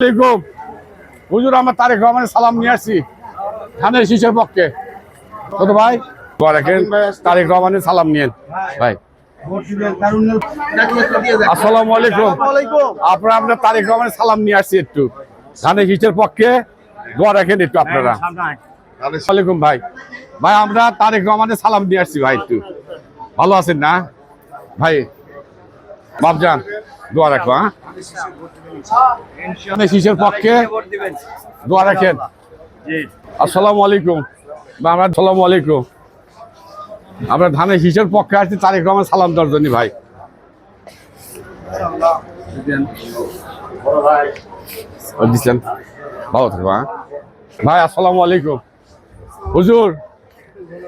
আলাইকুম। হুজুর আমার তারেক রহমানের সালাম নিয়ে আসছি ধানের শীষের পক্ষে। কত ভাই রাখেন তারেক রহমানের সালাম নিয়েন। ভাই। আসসালামু আলাইকুম। আপনারা আপনার তারেক রহমানের সালাম নিয়ে আসছি একটু। ধানের শীষের পক্ষে দোয়া রাখেন একটু আপনারা। ওয়ালাইকুম ভাই। ভাই আমরা তারেক রহমানের সালাম নিয়ে আসছি ভাই একটু। ভালো আছেন না? ভাই বাবজান দোয়া রাখো হ্যাঁ? শীষের পক্ষে দোয়া রাখেন। আসসালামু আলাইকুম। আমরা আসসালামু আলাইকুম। আমরা ধানের শীষের পক্ষে আসছি তারেক রহমান সালাম দেওয়ার জন্য ভাই। দিচ্ছেন। ভালো থাকব হ্যাঁ। ভাই, আসসালামু আলাইকুম। হুজুর,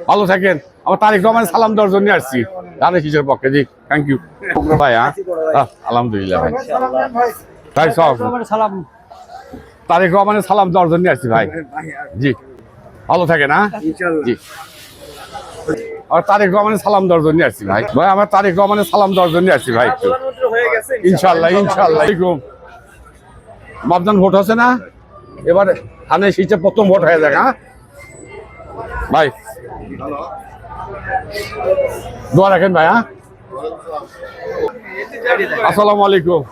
ভালো থাকেন। আমার তারেক রহমান সালাম দেওয়ার জন্য আসছি। ধানের শীষের পক্ষে জি থ্যাংক ইউ ভাই হ্যাঁ আলহামদুলিল্লাহ ভাই। তাই সব। সালাম তারেক রহমানের সালাম দেওয়ার জন্য আসছি ভাই। জি। ভালো থাকে না জি। আর তারেক রহমানের সালাম দেওয়ার জন্য আসছি ভাই। ভাই আমার তারেক রহমানের সালাম দেওয়ার জন্য আসছি ভাই ইনশাল্লাহ ইনশাল্লাহ। বাবজান ভোট আছে না? এবার ধানে শীতে প্রথম ভোট হয়ে যাক হ্যাঁ ভাই দোয়া রাখেন ভাই হ্যাঁ? আসসালামু আলাইকুম।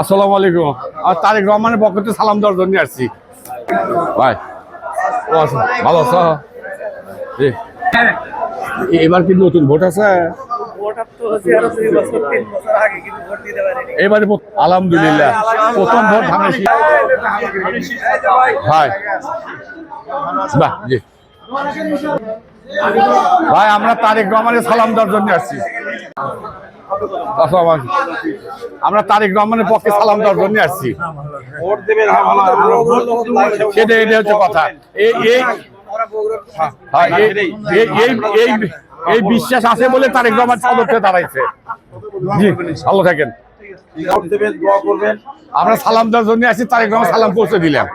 আসসালামু আলাইকুম। আর তারেক রহমানের পক্ষ থেকে সালাম দেওয়ার জন্য আসছি। ভাই আচ্ছা, ভালো আছো। এবার কি নতুন ভোট আছে? এবারে আলহামদুলিল্লাহ। প্রথম ভোট ধানের ভাই। বাহ জি। ভাই আমরা তারেক রহমানের সালাম দেওয়ার জন্য আসছি। আমরা তারেক রহমানের পক্ষে সালাম দেওয়ার জন্য আসছি। সেটা এটা হচ্ছে কথা। এই এই হ্যাঁ, এই- বিশ্বাস আছে বলে তারেক রহমান সদস্য দাঁড়াইছে। জি ভালো থাকেন। আমরা সালাম দেওয়ার জন্য আসি তারেক রহমান সালাম পৌঁছে দিলাম।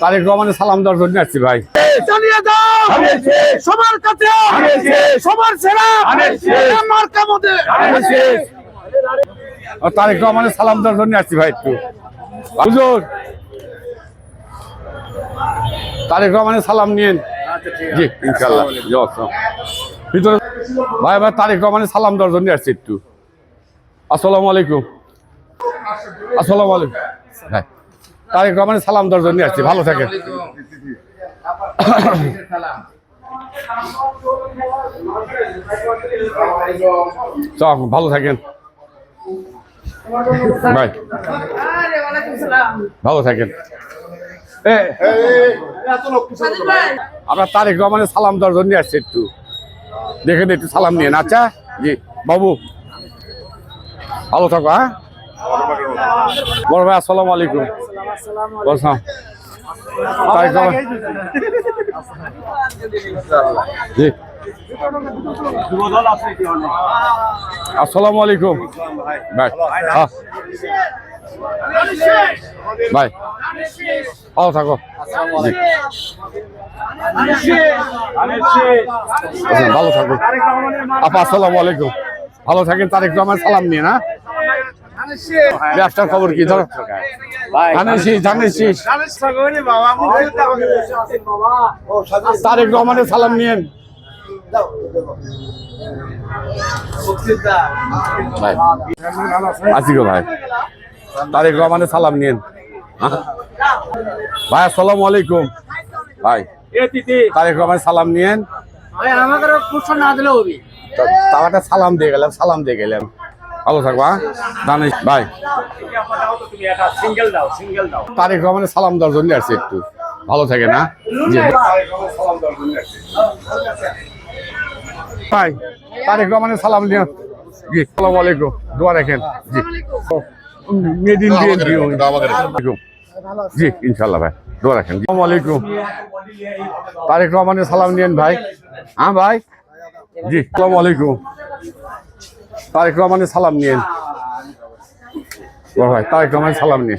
তারেক রহমানের সালাম দেওয়ার জন্য আসছি ভাই। জানিয়ে দাও। সবার কাছে। সবার সেরা। তারেক রহমানের সালাম দেওয়ার জন্য আসছি ভাই একটু। হুজুর। তারেক রহমানের সালাম নিয়েন। জি ইনশাল্লাহ। ভিতরে ভাই ভাই তারেক রহমানের সালাম দেওয়ার জন্য আসছি একটু। আসসালামু আলাইকুম। আসসালামু আলাইকুম। হ্যাঁ তারেক রহমানের সালাম দেওয়ার জন্য আসছি। ভালো থাকেন। চল ভালো থাকেন। ভাই ভালো থাকেন। আমরা তারেক রহমানের সালাম দেওয়ার জন্য আসছি একটু। দেখেন একটু সালাম নিয়ে আচ্ছা? জি বাবু। ভালো থাকো হ্যাঁ? বড় ভাই আসসালামু আলাইকুম। বলসাম জি। আসসালামু আলাইকুম। ভাই হ্যাঁ। ভাই ভালো থাকো। আচ্ছা, ভালো থাকো। আপা আসসালামু আলাইকুম। ভালো থাকেন তারেক রহমান সালাম নিয়ে না? ব্যবসার খবর কি? ধরো। তারেক রহমানের সালাম নিয়েন। আছি গো ভাই। তারেক রহমানের সালাম নিয়েন। হ্যাঁ? ভাই আসসালামু আলাইকুম। ভাই তারেক রহমানের সালাম নিয়েন। আমাকে প্রশ্ন না দিলে হবে। তা- তার একটা সালাম দিয়ে গেলাম সালাম দিয়ে গেলাম। ভালো থাকবা দানিশ ভাই। সিঙ্গেল দাও সিঙ্গেল দাও। তারেক রহমানের সালাম দেওয়ার জন্য আসছে একটু। ভালো থাকে না? ভাই তারেক রহমানের সালাম নিয়ে জি সালাম আলাইকুম। দোয়া রাখেন। জি। মেড ইন জি ইনশাল্লাহ ভাই দোয়া রাখেন। আসসালামু আলাইকুম। তারেক রহমানের সালাম নিয়েন ভাই। হ্যাঁ ভাই। জি আসসালামু আলাইকুম। তারেক রহমানের সালাম নিয়েন। ভাই তারেক রহমানের সালাম নিয়ে